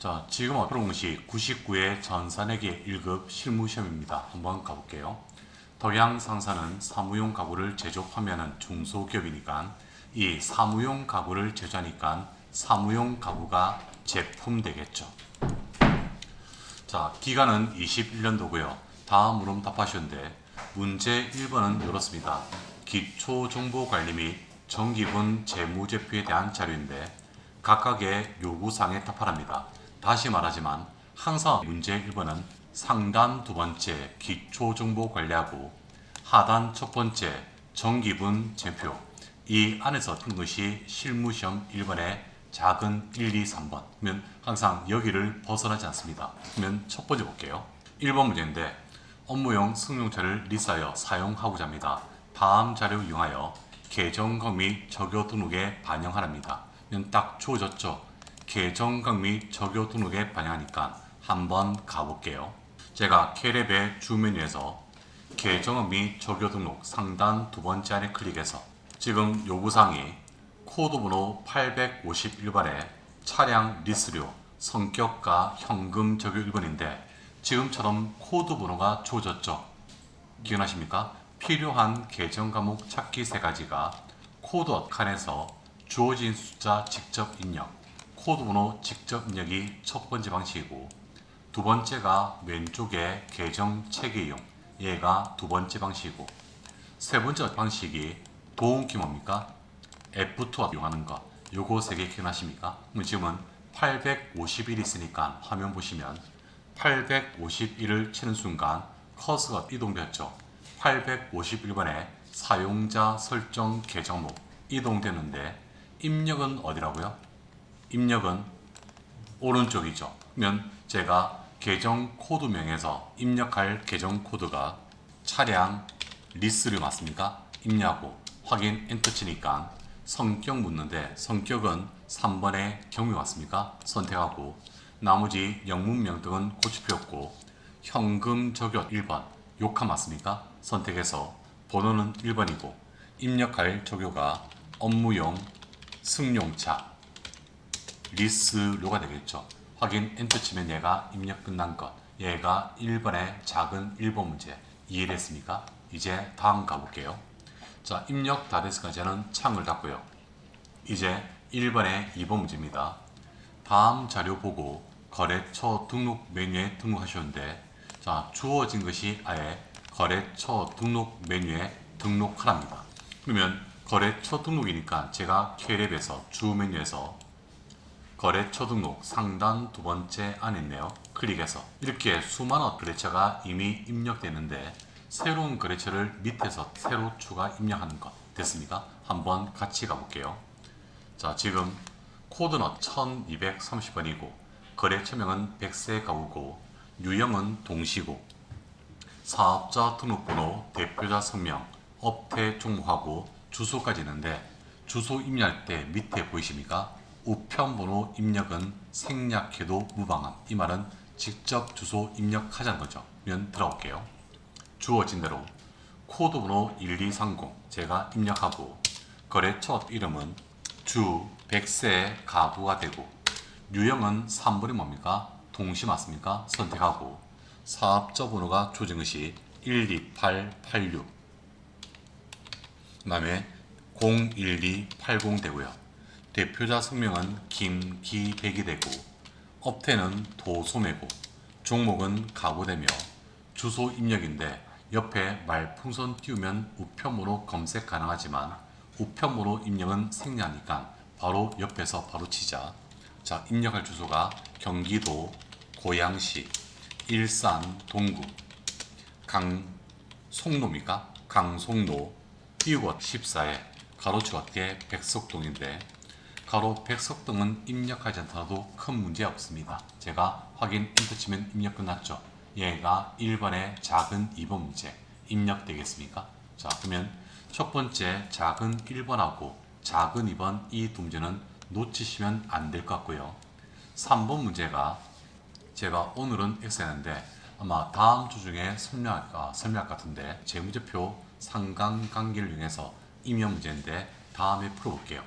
자, 지금 프로공시 99회 전산회계 1급 실무시험입니다. 한번 가볼게요. 덕양 상사는 사무용 가구를 제조하면은 중소기업이니까 이 사무용 가구를 제조하니까 사무용 가구가 제품 되겠죠. 자, 기간은 21년도고요. 다음 물음 답하시는데 문제 1번은 이렇습니다. 기초정보관리 및 정기분 재무제표에 대한 자료인데 각각의 요구사항에 답하랍니다. 다시 말하지만 항상 문제 1번은 상단 두 번째 기초정보 관리하고 하단 첫 번째 정기분 제표 이 안에서 푼 것이 실무시험 1번의 작은 1, 2, 3번 그러면 항상 여기를 벗어나지 않습니다. 그러면 첫 번째 볼게요. 1번 문제인데 업무용 승용차를 리스하여 사용하고자 합니다. 다음 자료 이용하여 계정각 및 적요 등록에 반영하랍니다. 그러면 딱 주어졌죠. 계정각 및 적요 등록에 반영하니까 한번 가볼게요. 제가 캐랩의 주 메뉴에서 계정업 및 적요 등록 상단 두 번째 안에 클릭해서 지금 요구사항이 코드 번호 851번에 차량 리스료 성격과 현금 적용 1번인데 지금처럼 코드 번호가 주어졌죠. 기억나십니까? 필요한 계정 과목 찾기 세 가지가 코드 칸에서 주어진 숫자 직접 입력, 코드 번호 직접 입력이 첫 번째 방식이고 두 번째가 왼쪽에 계정 체계 이용, 얘가 두 번째 방식이고 세 번째 방식이 도움키 뭡니까? F2 이용하는 거. 요거 세 개 기억나십니까? 지금은 851 있으니까 화면 보시면 851을 치는 순간 커서가 이동됐죠. 851번에 사용자 설정 계정목 이동되는데 입력은 어디라고요? 입력은 오른쪽이죠. 그러면 제가 계정 코드명에서 입력할 계정 코드가 차량 리스를 맞습니까? 입력하고 확인 엔터 치니까 성격 묻는데 성격은 3번의 경위 맞습니까? 선택하고 나머지 영문 명 등은 고치표였고 현금 적용 1번 욕함 맞습니까? 선택해서 번호는 1번이고 입력할 적요가 업무용 승용차 리스료가 되겠죠. 확인 엔터 치면 얘가 입력 끝난 것. 얘가 1번의 작은 1번 문제. 이해됐습니까? 이제 다음 가볼게요. 자, 입력 다 됐으니까 저는 창을 닫고요. 이제 1번의 2번 문제입니다. 다음 자료 보고 거래처 등록 메뉴에 등록하셨는데 자, 주어진 것이 아예 거래처 등록 메뉴에 등록하랍니다. 그러면 거래처 등록이니까 제가 캐랩에서 주 메뉴에서 거래처 등록 상단 두 번째 안에 있네요. 클릭해서 이렇게 수많은 거래처가 이미 입력됐는데 새로운 거래처를 밑에서 새로 추가 입력하는 것 됐습니까? 한번 같이 가볼게요. 자 지금 코드는 1230번이고 거래처명은 백세 가구고 유형은 동시고 사업자 등록번호, 대표자 성명, 업태 종목하고 주소까지 있는데 주소 입력할 때 밑에 보이십니까? 우편번호 입력은 생략해도 무방함. 이 말은 직접 주소 입력하자는 거죠. 면 들어올게요. 주어진 대로 코드 번호 1230 제가 입력하고 거래처 이름은 주 백세 가구가 되고 유형은 3번이 뭡니까? 동시 맞습니까? 선택하고 사업자 번호가 것이 12886 그 다음에 01280 되고요. 대표자 성명은 김기백이 되고 업태는 도소매고 종목은 가구되며 주소 입력인데 옆에 말풍선 띄우면 우편번호 검색 가능하지만 우편번호 입력은 생략하니까 바로 옆에서 바로 치자. 자 입력할 주소가 경기도 고양시 일산 동구 강 송로입니까? 강송로 띄우고 14에 가로치 어떻게 백석동인데 가로 백석동은 입력하지 않더라도 큰 문제 없습니다. 제가 확인 엔터 치면 입력 끝났죠. 얘가 1번의 작은 2번 문제 입력되겠습니까? 자 그러면 첫 번째 작은 1번하고 작은 2번 이 두 문제는 놓치시면 안 될 것 같고요. 3번 문제가 제가 오늘은 X했는데 아마 다음 주 중에 설명할, 설명할 것 같은데 재무제표 상관관계를 이용해서 임용 문제인데 다음에 풀어볼게요.